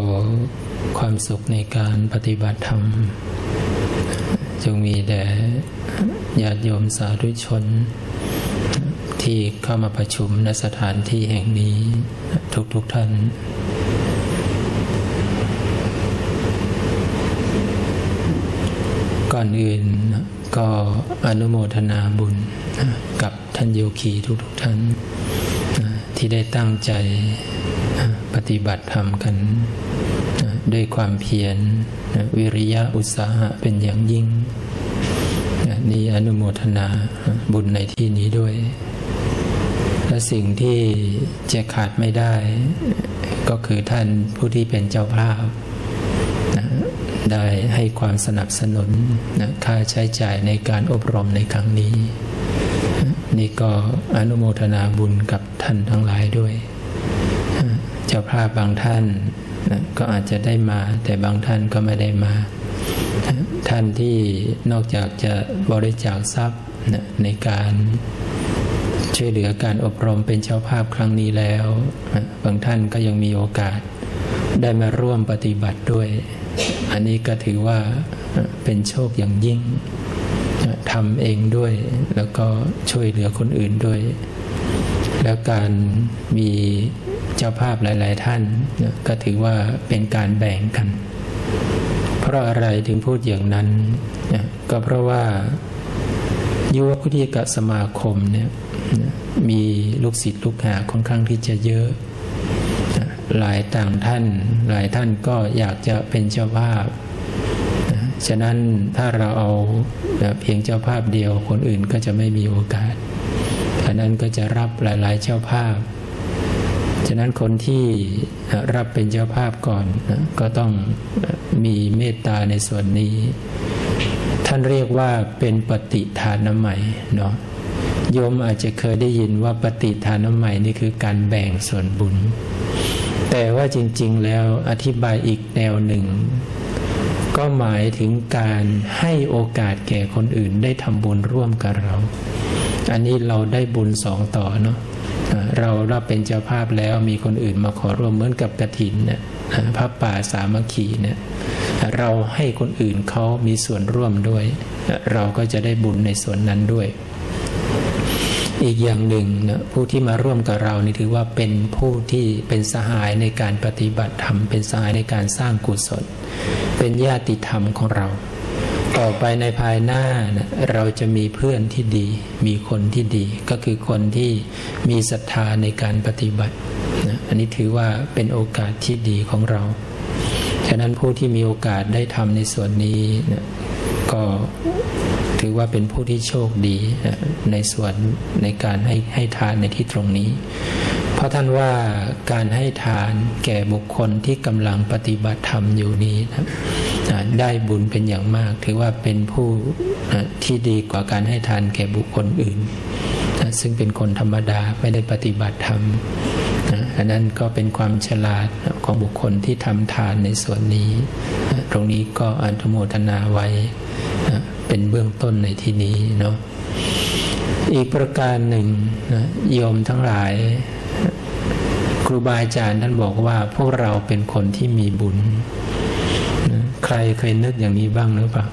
อความสุขในการปฏิบัติธรรม จงมีแด่ญาติโยมสาธุชน ที่เข้ามาประชุมในสถานที่แห่งนี้ทุกๆทท่านก่อนอื่นก็อนุโมทนาบุญกับท่านโยคีทุกๆทท่าน ที่ได้ตั้งใจปฏิบัติธรรมกัน ด้วยความเพียรวิริยะอุตสาหะเป็นอย่างยิ่งนี่อนุโมทนาบุญในที่นี้ด้วย และสิ่งที่จะขาดไม่ได้ ก็คือท่านผู้ที่เป็นเจ้าภาพได้ให้ความสนับสนุนนะค่าใช้จ่ายในการอบรมในครั้งนี้ นี่ก็อนุโมทนาบุญกับท่านทั้งหลายด้วย เจ้าภาพบางท่าน นะก็อาจจะได้มา แต่บางท่านก็ไม่ได้มา ท่านที่นอกจากจะบริจาคทรัพย์นะในการช่วยเหลือการอบรมเป็นเจ้าภาพครั้งนี้แล้ว บางท่านก็ยังมีโอกาสได้มาร่วมปฏิบัติด้วย อันนี้ก็ถือว่าเป็นโชคอย่างยิ่งทำเองด้วย แล้วก็ช่วยเหลือคนอื่นด้วย แล้วการมี เจ้าภาพหลาย ๆ ท่านก็ถือว่าเป็นการแบ่งกัน เพราะอะไรถึงพูดอย่างนั้น ก็เพราะว่ายุวพุทธิกสมาคมเนี่ยมีลูกศิษย์ลูกหาค่อนข้างที่จะเยอะหลายต่างท่าน หลายท่านก็อยากจะเป็นเจ้าภาพ ฉะนั้นถ้าเราเอาเพียงเจ้าภาพเดียวคนอื่นก็จะไม่มีโอกาสฉะนั้นก็จะรับหลาย ๆ เจ้าภาพ ฉะนั้นคนที่รับเป็นเจ้าภาพก่อนนะก็ต้องมีเมตตาในส่วนนี้ ท่านเรียกว่าเป็นปฏิทานใหม่เนาะโยมอาจจะเคยได้ยินว่าปฏิทานใหม่นี่คือการแบ่งส่วนบุญ แต่ว่าจริง ๆ แล้วอธิบายอีกแนวหนึ่ง ก็หมายถึงการให้โอกาสแก่คนอื่นได้ทำบุญร่วมกับเรา อันนี้เราได้บุญสองต่อเนาะ เรารับเป็นเจ้าภาพแล้วมีคนอื่นมาขอร่วมเหมือนกับกระถินเนี่ยพระป่าสามัคคีเนี่ยเราให้คนอื่นเขามีส่วนร่วมด้วย เราก็จะได้บุญในส่วนนั้นด้วย อีกอย่างหนึ่งนะผู้ที่มาร่วมกับเรานี่ถือว่าเป็นผู้ที่เป็นสหายในการปฏิบัติธรรมเป็นสหายในการสร้างกุศล เป็นญาติธรรมของเรา ต่อไปในภายหน้านะเราจะมีเพื่อนที่ดี มีคนที่ดี ก็คือคนที่มีศรัทธาในการปฏิบัตินะอันนี้ถือว่าเป็นโอกาสที่ดีของเรา ฉะนั้นผู้ที่มีโอกาสได้ทำในส่วนนี้นะก็ถือว่าเป็นผู้ที่โชคดีนะในส่วนในการให้ให้ทานในที่ตรงนี้ เพราะท่านว่าการให้ทานแก่บุคคลที่กำลังปฏิบัติธรรมอยู่นี้นะได้บุญเป็นอย่างมาก ถือว่าเป็นผู้ที่ดีกว่าการให้ทานแก่บุคคลอื่นซึ่งเป็นคนธรรมดาไม่ได้ปฏิบัติธรรมอันนั้นก็เป็นความฉลาดของบุคคลที่ทำทานในส่วนนี้ตรงนี้ก็อนุโมทนาไว้เป็นเบื้องต้นในที่นี้เนาะอีกประการหนึ่งโยมทั้งหลาย รูบาอาจารย์ท่านบอกว่าพวกเราเป็นคนที่มีบุญใครเคยนึกอย่างนี้บ้างหรือเปล่า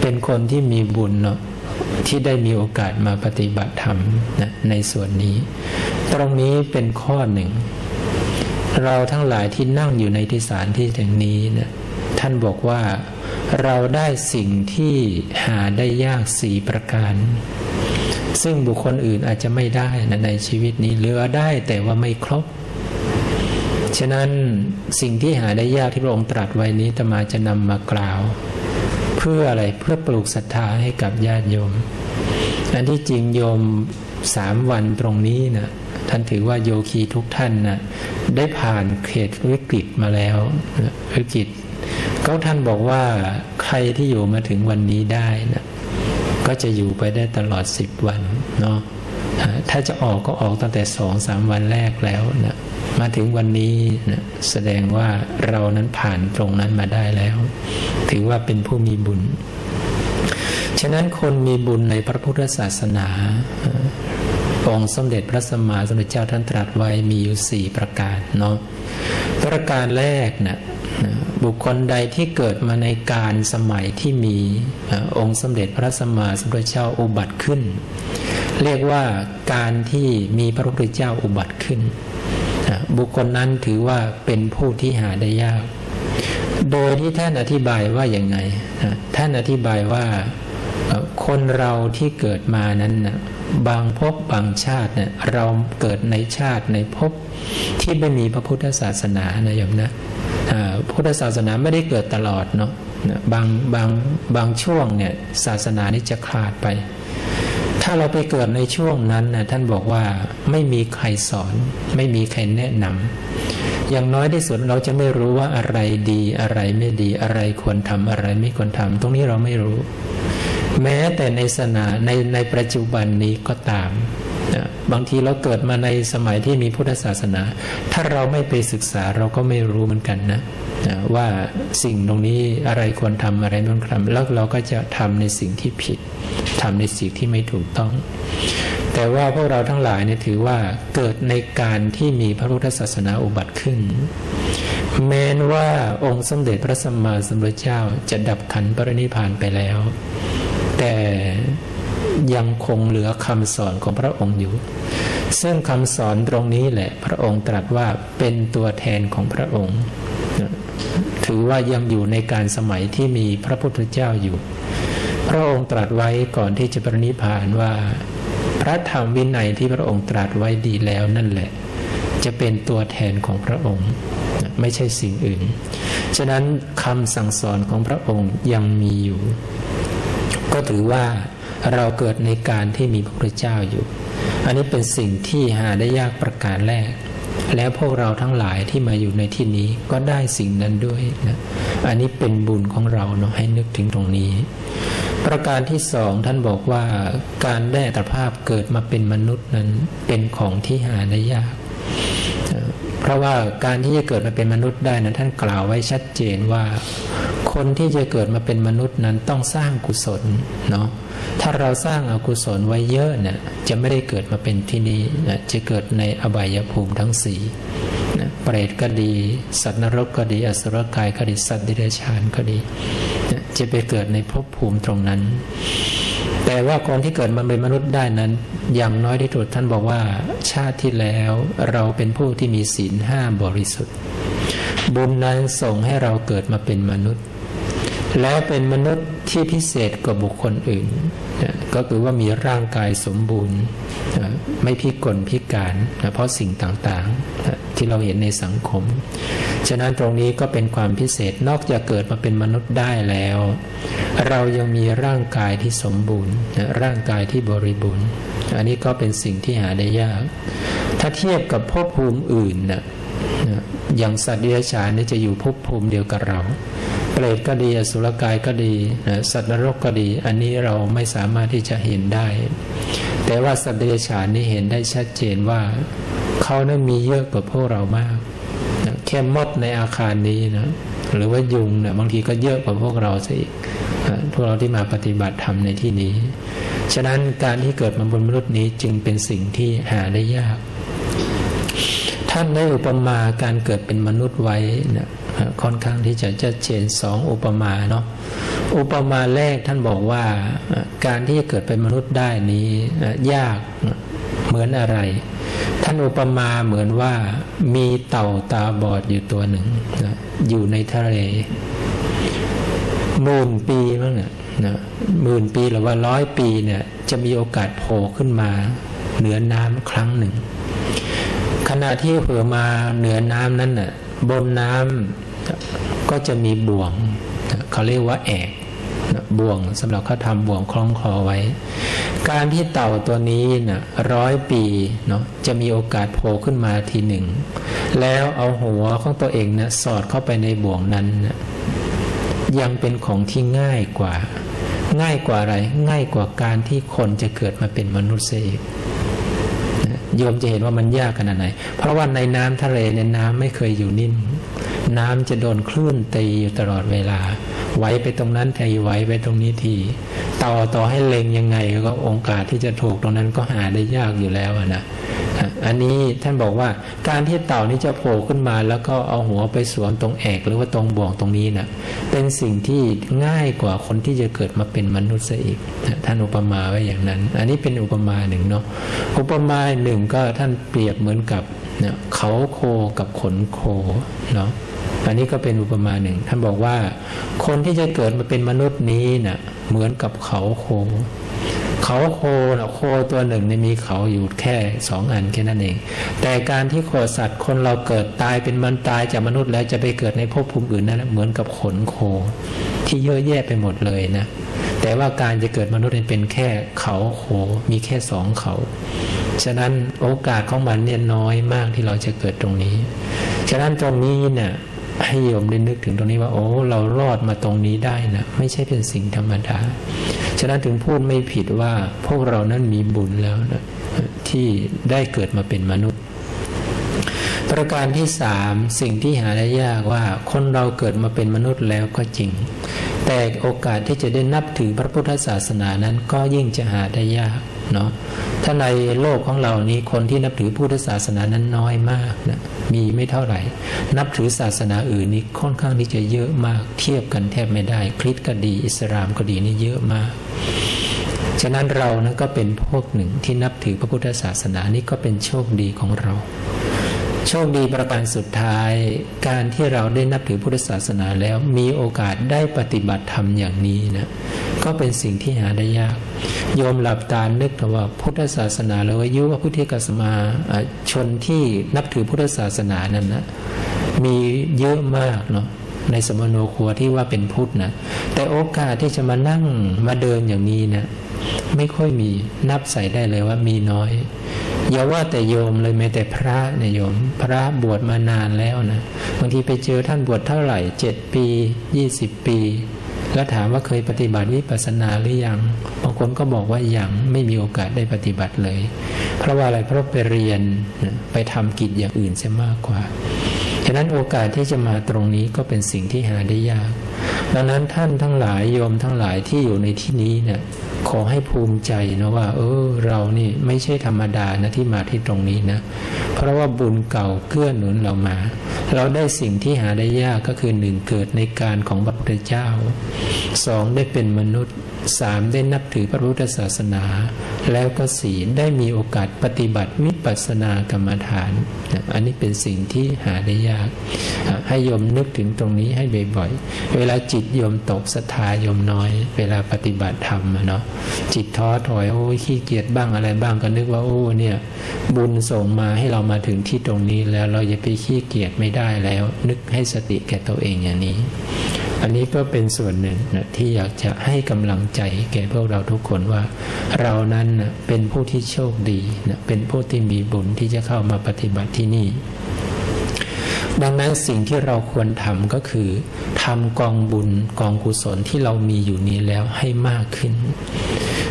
เป็นคนที่มีบุญเนาะที่ได้มีโอกาสมาปฏิบัติธรรมนะในส่วนนี้ ตรงนี้เป็นข้อหนึ่ง เราทั้งหลายที่นั่งอยู่ในที่สารที่แห่งนี้นะท่านบอกว่าเราได้สิ่งที่หาได้ยากสี่ประการ ซึ่งบุคคลอื่นอาจจะไม่ได้นะในชีวิตนี้เหลือได้แต่ว่าไม่ครบ ฉะนั้นสิ่งที่หาได้ยากที่พระองค์ตรัสไว้นี้ตมาจะนำมากล่าว เพื่ออะไรเพื่อปลูกศรัทธาให้กับญาติโยมอันที่จริงโยมสามวันตรงนี้นะท่านถือว่าโยคีทุกท่านนะได้ผ่านเขตวิกฤตมาแล้ววิกฤตก็ท่านบอกว่าใครที่อยู่มาถึงวันนี้ได้นะ ก็จะอยู่ไปได้ตลอดสิบวันเนาะถ้าจะออกก็ออกตั้งแต่สองสามวันแรกแล้วนะมาถึงวันนี้นะแสดงว่าเรานั้นผ่านตรงนั้นมาได้แล้ว ถือว่าเป็นผู้มีบุญ ฉะนั้นคนมีบุญในพระพุทธศาสนาองค์สมเด็จพระสัมมาสัมพุทธเจ้าท่านตรัสไว้มีอยู่สี่ประการเนาะประการแรกนะ บุคคลใดที่เกิดมาในการสมัยที่มีองค์สมเด็จพระสัมมาสัมพุทธเจ้าอุบัติขึ้น เรียกว่าการที่มีพระพุทธเจ้าอุบัติขึ้น บุคคลนั้นถือว่าเป็นผู้ที่หาได้ยาก โดยที่ท่านอธิบายว่าอย่างไง ท่านอธิบายว่าคนเราที่เกิดมานั้นนะบางภพบางชาติเนี่ยเราเกิดในชาติในภพที่ไม่มีพระพุทธศาสนานะโยมนะ พุทธศาสนาไม่ได้เกิดตลอดเนาะบางบางบางช่วงเนี่ยศาสนานี้จะขาดไป ถ้าเราไปเกิดในช่วงนั้นนะท่านบอกว่าไม่มีใครสอน ไม่มีใครแนะนำอย่างน้อยที่สุดเราจะไม่รู้ว่าอะไรดีอะไรไม่ดีอะไรควรทำอะไรไม่ควรทำตรงนี้เราไม่รู้ แม้แต่ในศาสนาในในปัจจุบันนี้ก็ตามนะ บางทีเราเกิดมาในสมัยที่มีพุทธศาสนา ถ้าเราไม่ไปศึกษาเราก็ไม่รู้เหมือนกันนะว่าสิ่งตรงนี้อะไรควรทำอะไรไม่ควรทำแล้วเราก็จะทำในสิ่งที่ผิดทำในสิ่งที่ไม่ถูกต้อง แต่ว่าพวกเราทั้งหลายเนี่ยถือว่าเกิดในการที่มีพระพุทธศาสนาอุบัติขึ้น แม้นว่าองค์สมเด็จพระสัมมาสัมพุทธเจ้าจะดับขันปรินิพานไปแล้ว แต่ ยังคงเหลือคำสอนของพระองค์อยู่ ซึ่งคำสอนตรงนี้แหละ พระองค์ตรัสว่าเป็นตัวแทนของพระองค์ ถือว่ายังอยู่ในการสมัยที่มีพระพุทธเจ้าอยู่ พระองค์ตรัสไว้ก่อนที่จะปรินิพานว่า พระธรรมวินัยที่พระองค์ตรัสไว้ดีแล้วนั่นแหละ จะเป็นตัวแทนของพระองค์ไม่ใช่สิ่งอื่น ฉะนั้นคำสั่งสอนของพระองค์ยังมีอยู่ ก็ถือว่า เราเกิดในการที่มีพระพุทธเจ้าอยู่ อันนี้เป็นสิ่งที่หาได้ยากประการแรก แล้วพวกเราทั้งหลายที่มาอยู่ในที่นี้ก็ได้สิ่งนั้นด้วยนะอันนี้เป็นบุญของเราเนาะให้นึกถึงตรงนี้ ประการที่สองท่านบอกว่าการได้อัตภาพเกิดมาเป็นมนุษย์นั้นเป็นของที่หาได้ยาก เพราะว่าการที่จะเกิดมาเป็นมนุษย์ได้นั้นท่านกล่าวไว้ชัดเจนว่า คนที่จะเกิดมาเป็นมนุษย์นั้นต้องสร้างกุศลเนาะถ้าเราสร้างอากุศลไว้เยอะเนี่ยจะไม่ได้เกิดมาเป็นที่นี้นะจะเกิดในอบายภูมิทั้งสี่นะเปรตก็ดี สัตว์นรกก็ดี อสุรกายก็ดีสัตว์ดิเรกชันก็ดีนะจะไปเกิดในภพภูมิตรงนั้น แต่ว่าคนที่เกิดมาเป็นมนุษย์ได้นั้น อย่างน้อยที่สุดท่านบอกว่า ชาติที่แล้วเราเป็นผู้ที่มีศีลห้าบริสุทธิ์ บุญนั้นส่งให้เราเกิดมาเป็นมนุษย์ แล้วเป็นมนุษย์ที่พิเศษกว่าบุคคลอื่น ก็คือว่ามีร่างกายสมบูรณ์ ไม่พิกลพิการ เพราะสิ่งต่างๆ ที่เราเห็นในสังคม ฉะนั้นตรงนี้ก็เป็นความพิเศษนอกจากเกิดมาเป็นมนุษย์ได้แล้ว เรายังมีร่างกายที่สมบูรณ์ร่างกายที่บริบูรณ์ อันนี้ก็เป็นสิ่งที่หาได้ยาก ถ้าเทียบกับภพภูมิอื่นนะอย่างสัตว์เดรัจฉานนี่จะอยู่ภพภูมิเดียวกับเรา เปรตก็ดีสุรกายก็ดีสัตว์นรกก็ดี อันนี้เราไม่สามารถที่จะเห็นได้ แต่ว่าสัตว์เดรัจฉานนี่เห็นได้ชัดเจนว่าเขานั้นมีเยอะกว่าพวกเรามากแค่มดในอาคารนี้นะหรือว่ายุงเนะี่ยบางทีก็เยอะกว่าพวกเราซะอีกพวกเราที่มาปฏิบัติธรรมในที่นี้ ฉะนั้นการที่เกิดมาบนมนุษย์นี้จึงเป็นสิ่งที่หาได้ยาก ท่านได้อุปมาการเกิดเป็นมนุษย์ไว้นะค่อนข้างที่จะชัดเจนสองอุปมาเนาะอุปมาแรกท่านบอกว่าการที่จะเกิดเป็นมนุษย์ได้นี้ยากเหมือนอะไร ท่านอุปมาเหมือนว่ามีเต่าตาบอดอยู่ตัวหนึ่งอยู่ในทะเลหมื่นปีมั้งเนี่ยนะหมื่นปีหรือว่าร้อยปีเนี่ยจะมีโอกาสโผล่ขึ้นมาเหนือน้ำครั้งหนึ่ง ขณะที่เผื่อมาเหนือน้ำนั้นน่ะบนน้ำก็จะมีบ่วงเขาเรียกว่าแอกบ่วงสำหรับเขาทำบ่วงคล้องคอไว้ การที่เต่าตัวนี้นะร้อยปีเนาะจะมีโอกาสโผล่ขึ้นมาทีหนึ่ง แล้วเอาหัวของตัวเองนะสอดเข้าไปในบ่วงนั้นนะยังเป็นของที่ง่ายกว่า ง่ายกว่าอะไร ง่ายกว่าการที่คนจะเกิดมาเป็นมนุษย์เอีก โยมจะเห็นว่ามันยากขนาดไหน เพราะว่าในน้ำทะเลในน้ำไม่เคยอยู่นิ่ง น้ำจะโดนคลื่นตีอยู่ตลอดเวลา ไหวไปตรงนั้นทีไหวไปตรงนี้ทีต่อต่อให้เล็งยังไงก็โอกาสที่จะถูกตรงนั้นก็หาได้ยากอยู่แล้วนะ อันนี้ท่านบอกว่าการที่เต่านี้จะโผล่ขึ้นมา แล้วก็เอาหัวไปสวมตรงแอกหรือว่าตรงบ่วงตรงนี้นะเป็นสิ่งที่ง่ายกว่าคนที่จะเกิดมาเป็นมนุษย์ซะอีกท่านอุปมาไว้อย่างนั้น อันนี้เป็นอุปมาหนึ่งเนาะอุปมาหนึ่งก็ท่านเปรียบเหมือนกับเนี่ยเขาโคกับขนโคเนาะอันนี้ก็เป็นอุปมาหนึ่งท่านบอกว่า คนที่จะเกิดมาเป็นมนุษย์นี้นะ่ะเหมือนกับเขาโค เขาโคนะโคตัวหนึ่งเนี่ยมีเขาอยู่แค่สองอันแค่นั้นเอง แต่การที่โคสัตว์คนเราเกิดตายเป็นมันตายจากมนุษย์แล้วจะไปเกิดในภพภูมิอื่นนั่นเหมือนกับขนโค ที่เยอะแยะไปหมดเลยนะแต่ว่าการจะเกิดมนุษย์เป็นแค่เขาโคมีแค่สองเขา ฉะนั้นโอกาสของมันเนี่ยน้อยมากที่เราจะเกิดตรงนี้ ฉะนั้นตรงนี้เนี่ยให้โยมได้นึกถึงตรงนี้ว่าโอ้เรารอดมาตรงนี้ได้นะไม่ใช่เป็นสิ่งธรรมดา ฉะนั้นถึงพูดไม่ผิดว่าพวกเรานั้นมีบุญแล้วนะที่ได้เกิดมาเป็นมนุษย์ ประการที่สามสิ่งที่หาได้ยากว่าคนเราเกิดมาเป็นมนุษย์แล้วก็จริง แต่โอกาสที่จะได้นับถือพระพุทธศาสนานั้นก็ยิ่งจะหาได้ยากเนาะถ้าในโลกของเรานี้คนที่นับถือพุทธศาสนานั้นน้อยมากนะมีไม่เท่าไหร่ นับถือศาสนาอื่นนี้ค่อนข้างที่จะเยอะมากเทียบกันแทบไม่ได้ คริสต์ก็ดีอิสลามก็ดีนี่เยอะมากฉะนั้นเรานั้นก็เป็นพวกหนึ่งที่นับถือพระพุทธศาสนานี่ก็เป็นโชคดีของเรา ชคดีประการสุดท้าย การที่เราได้นับถือพุทธศาสนาแล้วมีโอกาสได้ปฏิบัติธรรมอย่างนี้นะก็เป็นสิ่งที่หาได้ยากโยมหลับตานึกว่าพุทธศาสนาหรือว่ายุวพุทธิกสมาชนที่นับถือพุทธศาสนานั้นนะมีเยอะมากเนาะในสมโนครัวที่ว่าเป็นพุทธนะแต่โอกาสที่จะมานั่งมาเดินอย่างนี้นะไม่ค่อยมีนับใส่ได้เลยว่ามีน้อย อย่าว่าแต่โยมเลยแม้แต่พระเนี่ยโยม พระบวชมานานแล้วนะบางทีไปเจอท่านบวชเท่าไหร่เจ็ดปียี่สิบปี แล้วถามว่าเคยปฏิบัติวิปัสสนาหรือยังบางคนก็บอกว่ายังไม่มีโอกาสได้ปฏิบัติเลย เพราะว่าอะไรเพราะไปเรียนไปทำกิจอย่างอื่นเสียมากกว่าฉะนั้นโอกาสที่จะมาตรงนี้ก็เป็นสิ่งที่หาได้ยาก ดังนั้นท่านทั้งหลายโยมทั้งหลายที่อยู่ในที่นี้เนี่ย ขอให้ภูมิใจนะว่า เออ เรานี่ไม่ใช่ธรรมดานะที่มาที่ตรงนี้นะ เพราะว่าบุญเก่าเกื้อหนุนเรามา เราได้สิ่งที่หาได้ยากก็คือหนึ่งเกิดในการของพระพุทธเจ้าสองได้เป็นมนุษย์สามได้นับถือพระพุทธศาสนา แล้วก็สี่ได้มีโอกาสปฏิบัติวิปัสสนากรรมฐาน อันนี้เป็นสิ่งที่หาได้ยาก ให้โยมนึกถึงตรงนี้ให้บ่อยๆ เวลาจิตโยมตกศรัทธาโยมน้อย เวลาปฏิบัติธรรมเนาะจิตท้อถอยโอ้ขี้เกียจบ้างอะไรบ้างก็นึกว่าโอ้เนี่ย บุญส่งมาให้เรามาถึงที่ตรงนี้แล้วเราอย่าไปขี้เกียจไม่ได้แล้ว นึกให้สติแก่ตัวเองอย่างนี้ อันนี้ก็เป็นส่วนหนึ่งนะที่อยากจะให้กำลังใจแก่พวกเราทุกคนว่า เรานั้นนะเป็นผู้ที่โชคดีนะเป็นผู้ที่มีบุญที่จะเข้ามาปฏิบัติที่นี่ ดังนั้นสิ่งที่เราควรทำก็คือทำกองบุญกองกุศลที่เรามีอยู่นี้แล้วให้มากขึ้น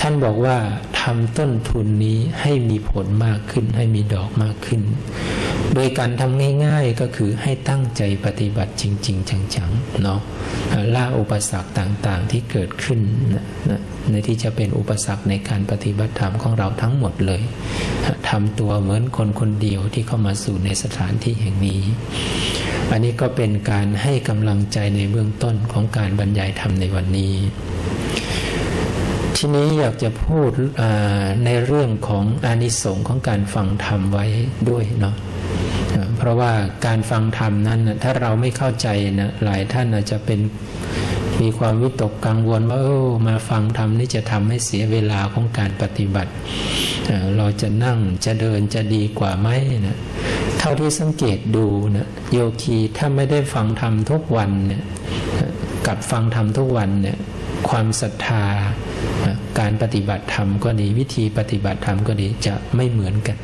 ท่านบอกว่าทำต้นทุนนี้ให้มีผลมากขึ้น ให้มีดอกมากขึ้น โดยการทำง่ายๆก็คือให้ตั้งใจปฏิบัติจริง ๆ จังๆเนาะล่าอุปสรรคต่างๆที่เกิดขึ้นนะในที่จะเป็นอุปสรรคในการปฏิบัติธรรมของเราทั้งหมดเลยทำตัวเหมือนคนคนเดียวที่เข้ามาสู่ในสถานที่แห่งนี้ อันนี้ก็เป็นการให้กำลังใจในเบื้องต้นของการบรรยายธรรมในวันนี้ทีนี้อยากจะพูดในเรื่องของอานิสงส์ของการฟังธรรมไว้ด้วยเนาะ เพราะว่าการฟังธรรมนั้นถ้าเราไม่เข้าใจนะหลายท่านอาจจะเป็นมีความวิตกกังวลว่าเออมาฟังธรรมนี่จะทำให้เสียเวลาของการปฏิบัติ เราจะนั่งจะเดินจะดีกว่าไหมนะเท่าที่สังเกตดูนะโยคีถ้าไม่ได้ฟังธรรมทุกวันเนี่ยกับฟังธรรมทุกวันเนี่ยความศรัทธาการปฏิบัติธรรมก็ดีวิธีปฏิบัติธรรมก็ดีจะไม่เหมือนกัน